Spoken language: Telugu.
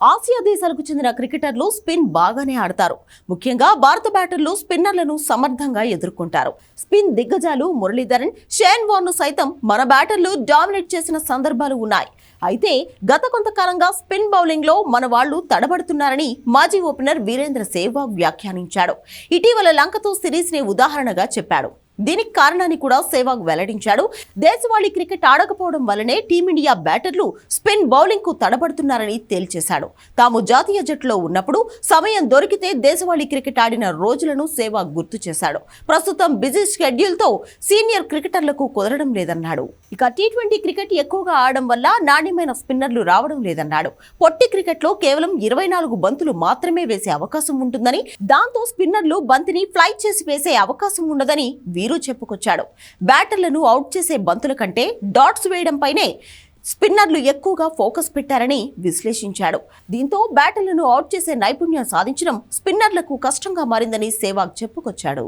ఆసియా దేశాలకు చెందిన క్రికెటర్లు స్పిన్ బాగానే ఆడతారు. ముఖ్యంగా భారత బ్యాటర్లు స్పిన్నర్లను సమర్థంగా ఎదుర్కొంటారు. స్పిన్ దిగ్గజాలు మురళీధరన్ షేన్ వార్ను సైతం మన బ్యాటర్లు డామినేట్ చేసిన సందర్భాలు ఉన్నాయి. అయితే గత కొంతకాలంగా స్పిన్ బౌలింగ్లో మన వాళ్ళు తడబడుతున్నారని మాజీ ఓపెనర్ వీరేంద్ర సేవాగ్ వ్యాఖ్యానించాడు. ఇటీవల లంకతో సిరీస్ని ఉదాహరణగా చెప్పాడు. దీనికి కారణాన్ని కూడా సేవాగ్ వెల్లడించాడు. దేశవాళీ క్రికెట్ ఆడకపోవడం వల్లనే టీమిండియా బ్యాటర్లు స్పిన్ బౌలింగ్కు తడబడుతున్నారని తేల్చేశాడు. తాము జాతీయ జట్టులో ఉన్నప్పుడు సమయం దొరికితే దేశవాళీ క్రికెట్ ఆడిన రోజులను సేవాగ్ గుర్తు చేశాడు. ప్రస్తుతం బిజీ షెడ్యూల్తో సీనియర్ క్రికెటర్లకు కుదరడం లేదన్నాడు. ఇక టీ ట్వంటీ క్రికెట్ ఎక్కువగా ఆడడం వల్ల నాణ్యమైన స్పిన్నర్లు రావడం లేదన్నాడు. పొట్టి క్రికెట్లో కేవలం ఇరవై నాలుగు బంతులు మాత్రమే వేసే అవకాశం ఉంటుందని దాంతో స్పిన్నర్లు బంతిని ఫ్లై చేసి వేసే అవకాశం ఉండదని వీరు చెప్పుకొచ్చాడు. బ్యాటర్లను అవుట్ చేసే బంతుల కంటే డాట్స్ వేయడంపైనే స్పిన్నర్లు ఎక్కువగా ఫోకస్ పెట్టారని విశ్లేషించాడు. దీంతో బ్యాటర్లను అవుట్ చేసే నైపుణ్యం సాధించడం స్పిన్నర్లకు కష్టంగా మారిందని సేవాగ్ చెప్పుకొచ్చాడు.